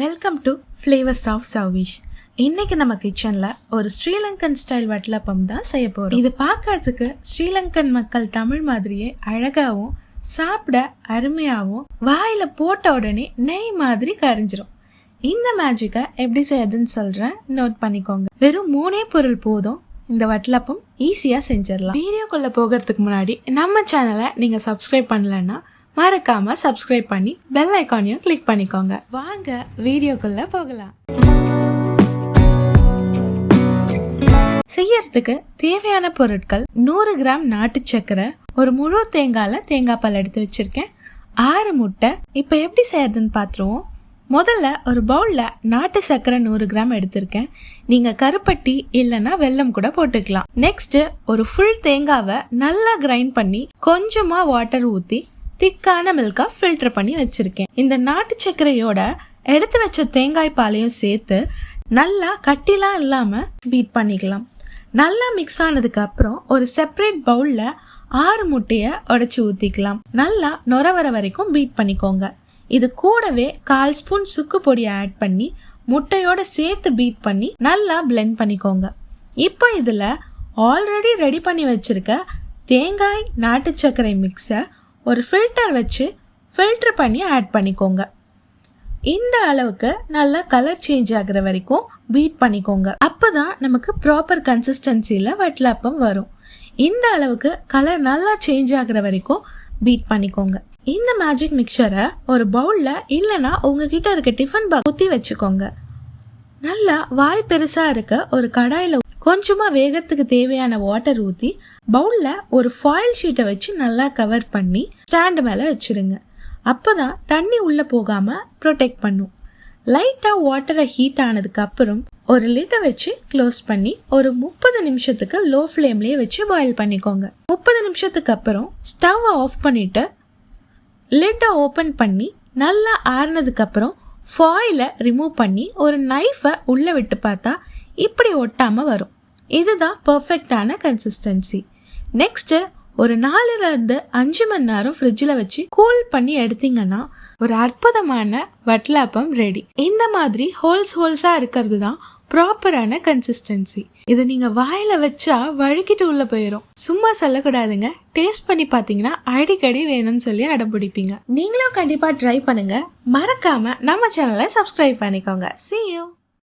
Welcome to flavours of சவுவிஷ் இன்னைக்கு நம்ம கிச்சனில் ஒரு ஸ்ரீலங்கன் ஸ்டைல் வட்டலப்பம் தான் செய்ய போகிறோம் இது பார்க்கறதுக்கு ஸ்ரீலங்கன் மக்கள் தமிழ் மாதிரியே அழகாகவும் சாப்பிட அருமையாகவும் வாயில் போட்ட உடனே நெய் மாதிரி கரைஞ்சிரும். இந்த மேஜிக்கை எப்படி செய்யறதுன்னு சொல்கிறேன் நோட் பண்ணிக்கோங்க. வெறும் மூணே பொருள் போதும். இந்த வட்டலப்பம் ஈஸியாக செஞ்சிடலாம். வீடியோக்குள்ளே போகிறதுக்கு முன்னாடி நம்ம சேனலை நீங்கள் சப்ஸ்கிரைப் பண்ணலன்னா மறக்காம சப்ஸ்கிரைப் பண்ணி பெல் ஐக்கானையும் கிளிக் பண்ணிக்கோங்க. வாங்க வீடியோக்குள்ள போகலாம். செய்யறதுக்கு தேவையான பொருட்கள் நூறு கிராம் நாட்டு சக்கரை ஒரு முழு தேங்காயில தேங்காய் பால் எடுத்து வச்சிருக்கேன். ஆறு முட்டை. இப்போ எப்படி செய்யறதுன்னு பார்த்துருவோம் முதல்ல ஒரு பவுல்ல நாட்டு சர்க்கரை நூறு கிராம் எடுத்திருக்கேன். நீங்க கருப்பட்டி இல்லைன்னா வெல்லம் கூட போட்டுக்கலாம். நெக்ஸ்ட் ஒரு ஃபுல் தேங்காவை நல்லா கிரைண்ட் பண்ணி கொஞ்சமா வாட்டர் ஊத்தி திக்கான மில்கா ஃபில்டர் பண்ணி வச்சிருக்கேன். இந்த நாட்டு சர்க்கரையோட எடுத்து வச்ச தேங்காய் பாலையும் சேர்த்து நல்லா கட்டிலாம் இல்லாமல் பீட் பண்ணிக்கலாம். நல்லா மிக்ஸ் ஆனதுக்கு அப்புறம் ஒரு செப்பரேட் பவுலில் ஆறு முட்டையை உடச்சி ஊற்றிக்கலாம் நல்லா நொர வர வரைக்கும் பீட் பண்ணிக்கோங்க. இது கூடவே கால் ஸ்பூன் சுக்கு பொடியை ஆட் பண்ணி முட்டையோட சேர்த்து பீட் பண்ணி நல்லா பிளெண்ட் பண்ணிக்கோங்க. இப்போ இதில் ஆல்ரெடி ரெடி பண்ணி வச்சுருக்க தேங்காய் நாட்டு சர்க்கரை மிக்ஸை ஒரு ஃபில்டர் வச்சு ஃபில்ட்ரு பண்ணி ஆட் பண்ணிக்கோங்க. இந்த அளவுக்கு நல்லா கலர் சேஞ்ச் ஆகுற வரைக்கும் பீட் பண்ணிக்கோங்க. அப்போதான் நமக்கு ப்ராப்பர் கன்சிஸ்டன்சியில் வட்டலாப்பம் வரும். இந்த அளவுக்கு கலர் நல்லா சேஞ்ச் ஆகிற வரைக்கும் பீட் பண்ணிக்கோங்க. இந்த மேஜிக் மிக்சரை ஒரு பவுலில் இல்லைன்னா உங்ககிட்ட இருக்க டிஃபன் பாக் ஊற்றி வச்சுக்கோங்க. நல்லா வாய் பெருசாக இருக்க ஒரு கடாயில் கொஞ்சமாக வேகத்துக்கு தேவையான வாட்டர் ஊற்றி பவுலில் ஒரு ஃபாயில் ஷீட்டை வச்சு நல்லா கவர் பண்ணி ஸ்டாண்டு மேலே வச்சுருங்க. அப்போ தான் தண்ணி உள்ளே போகாமல் ப்ரொடெக்ட் பண்ணும். லைட்டாக வாட்டரை ஹீட் ஆனதுக்கப்புறம் ஒரு லிட்டை வச்சு க்ளோஸ் பண்ணி ஒரு முப்பது நிமிஷத்துக்கு லோ ஃப்ளேம்லேயே வச்சு பாயில் பண்ணிக்கோங்க. முப்பது நிமிஷத்துக்கு அப்புறம் ஸ்டவ்வை ஆஃப் பண்ணிவிட்டு லிட்டை ஓப்பன் பண்ணி நல்லா ஆறுனதுக்கப்புறம் ஃபாயிலை ரிமூவ் பண்ணி ஒரு நைஃபை உள்ளே விட்டு பார்த்தா இப்படி ஒட்டாமல் வரும். இதுதான் பர்ஃபெக்டான கன்சிஸ்டன்சி நெக்ஸ்ட்டு ஒரு நாலுலேருந்து அஞ்சு மணி நேரம் ஃப்ரிட்ஜில் வச்சு கூல் பண்ணி எடுத்தீங்கன்னா ஒரு அற்புதமான வட்லாப்பம் ரெடி இந்த மாதிரி ஹோல்ஸ் ஹோல்ஸாக இருக்கிறது தான் ப்ராப்பரான கன்சிஸ்டன்சி இதை நீங்கள் வாயில் வச்சா வழுக்கிட்டு உள்ளே போயிடும் சும்மா சொல்லக்கூடாதுங்க. டேஸ்ட் பண்ணி பார்த்தீங்கன்னா அடிக்கடி வேணும்னு சொல்லி அடம்பிடிப்பீங்க. நீங்களும் கண்டிப்பாக ட்ரை பண்ணுங்க. மறக்காம நம்ம சேனலை சப்ஸ்கிரைப் பண்ணிக்கோங்க. See